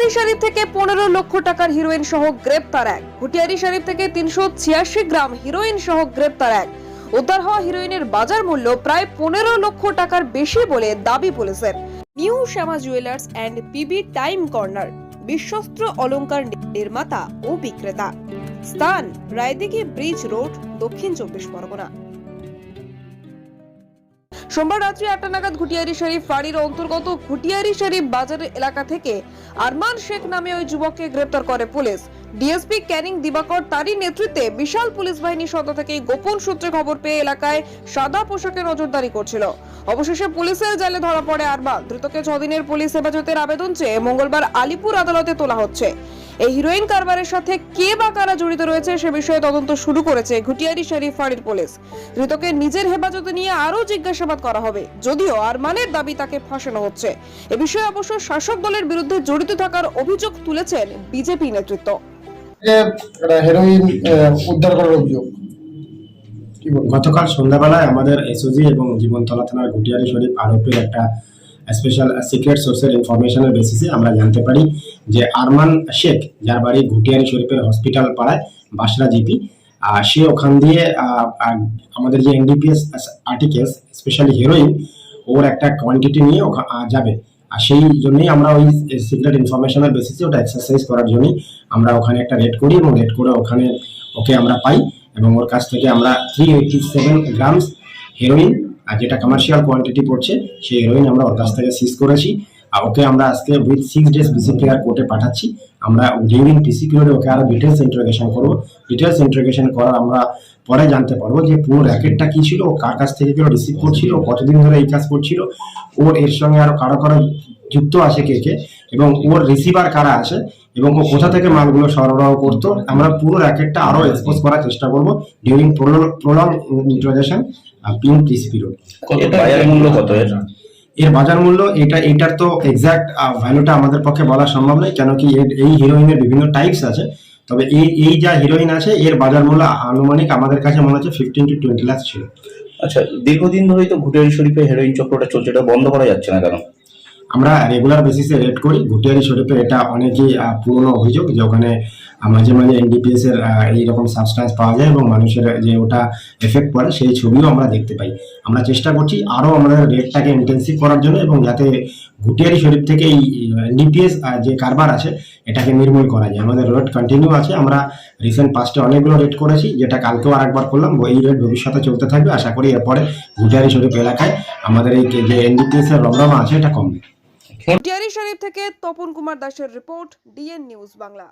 ঘুটিয়ারি শরীফ থেকে পনেরো লক্ষ টাকার হিরোইন সহ গ্রেপ্তার এক। ঘুটিয়ারি শরীফ থেকে তিনশো ছিয়াশি গ্রাম হিরোইন সহ গ্রেপ্তার এক। উদ্ধার হওয়া হিরোইনের বাজার মূল্য প্রায় পনেরো লক্ষ টাকার বেশি বলে দাবি পুলিশের new Shyama jewellers and PB time corner. বিশ্বস্ত্র অলংকার নির্মাতা ও বিক্রেতা। স্থান রায়দিঘি ব্রিজ রোড, দক্ষিণ চব্বিশ পরগনা। সোমবার রাত্রি আটটা নাগাদ ঘুটিয়ারি শরীফ ফাঁড়ির অন্তর্গত ঘুটিয়ারি শরীফ বাজার এলাকা থেকে আরমান শেখ নামে ওই যুবককে গ্রেপ্তার করে পুলিশ। ডিএসপি ক্যানিং দিবাকর তারই নেতৃত্বে বিশাল পুলিশ বাহিনীর সত্তা থেকে গোপন সূত্রে খবর পেয়ে এলাকায় সাদা পোশাকে নজরদারি করছিল। অবশেষে পুলিশের জালে ধরা পড়ে আরমান। দ্রুতকে ছদিনের পুলিশ হেফাজতের আবেদন চেয়ে মঙ্গলবার আলিপুর আদালতে তোলা হচ্ছে। এই হিরোইন কারবারের সাথে কে বা কারা জড়িত রয়েছে সে বিষয়ে তদন্ত শুরু করেছে ঘুটিয়ারি শরীফ ফাঁড়ির পুলিশ। ধৃতকে নিজের হেফাজতে নিয়ে আরও জিজ্ঞাসাবাদ করা হবে যদিও আরমানের দাবি তাকে ফাঁসানো হচ্ছে। এ বিষয়ে অবশ্য শাসক দলের বিরুদ্ধে জড়িত থাকার অভিযোগ তুলেছেন বিজেপি নেতৃত্ব। হেরোইন উদ্ধার করার অভিযোগ। গতকাল সন্ধ্যাবেলায় আমাদের এসওজি এবং জীবনতলা থানার ঘুটিয়ারি শরীফ আরোপের একটা স্পেশাল সিক্রেট সোর্সের ইনফরমেশনের বেসিসে আমরা জানতে পারি যে আরমান শেখ, যার বাড়ি ঘুটিয়ারি শরীফের হসপিটাল পাড়ায় বাসরা জিপি সে ওখান দিয়ে আমাদের যে এনডিপিএস আর্টিকেলস স্পেশালি হিরোইন ওর একটা কোয়ান্টিটি নিয়ে যাবে। আর সেই জন্যই আমরা ওই সিক্রেট ইনফরমেশনের বেসিসে ওটা এক্সারসাইজ করার জন্যই আমরা ওখানে একটা রেড করি এবং রেড করে ওখানে ওকে আমরা পাই এবং ওর কাছ থেকে আমরা three eighty seven grams heroin আর যেটা কমার্শিয়াল কোয়ান্টিটি পড়ছে, সেই হেরোইন আমরা ওর কাছ থেকে সিজ করেছি। আর ওকে আমরা আজকে উইথ সিক্স ডেজ বিসিপিআর কোর্টে পাঠাচ্ছি। আমরা ডিউরিং পিসি পিরিয়ডে ওকে আরও ডিটেলস ইন্টারোগেশন করব। ডিটেলস ইন্টারোগেশন করার আমরা পরে জানতে পারব যে পুরো র্যাকেটটা কী ছিল, ও কার কাছ থেকে কেউ রিসিভ করছিল কতদিন ধরে এই কাজ করছিল ওর এর সঙ্গে আরও কারও কারও যুক্ত আছে কে কে, এবং ওর রিসিভার কারা আছে, এবং ও কোথা থেকে মালগুলো সরবরাহ করতো, আমরা পুরো র্যাকেটটা আরও এক্সপোজ করার চেষ্টা করব। ডিউরিং প্রলং ইন্ট্রোডাকশন পিন বাজার মূল্য কত এর? এর বাজার মূল্য এটা এটার তো এক্সাক্ট ভ্যালুটা আমাদের পক্ষে বলা সম্ভব নয় কেন কি এই হিরোইনের বিভিন্ন টাইপস আছে। তবে এই এই যা হিরোইন আছে এর বাজার মূল্য আনুমানিক আমাদের কাছে মনে হচ্ছে ফিফটিন টু টোয়েন্টি লাখ ছিল। আচ্ছা দীর্ঘদিন ধরেই তো ঘুটিয়ারি শরীফে হেরোইন চক্রটা চলছে এটা বন্ধ করা যাচ্ছে না কেন? আমরা রেগুলার বেসিসে রেড করি ঘুটিয়ারি শরীফে এটা অনেকই পুরনো অভিযোগ যে ওখানে মাঝে মাঝে এনডিপিএস এর এইরকম সাবস্টেন্স পাওয়া যায় এবং মানুষের যে ওটা এফেক্ট পড়ে, সেই ছবিও আমরা দেখতে পাই। আমরা চেষ্টা করছি আরও আমাদের রেটটাকে ইন্টেন্সিভ করার জন্য এবং যাতে ঘুটিয়ারি শরীফ থেকে এই এনডিপিএস যে কারবার আছে, এটাকে নির্মূল করা যায়। আমাদের রেট কন্টিনিউ আছে। আমরা রিসেন্ট পাস্টে অনেকগুলো রেট করেছি, যেটা কালকেও আরেকবার করলাম। এই রেট ভবিষ্যতে চলতে থাকবে। আশা করি এরপরে ঘুটিয়ারি শরীফ এলাকায় আমাদের এই যে এনডিপিএস এর রমরমা আছে, এটা কমবে। ঘুটিয়ারি শরীফ থেকে তপন কুমার দাসের রিপোর্ট ডিএন নিউজ বাংলা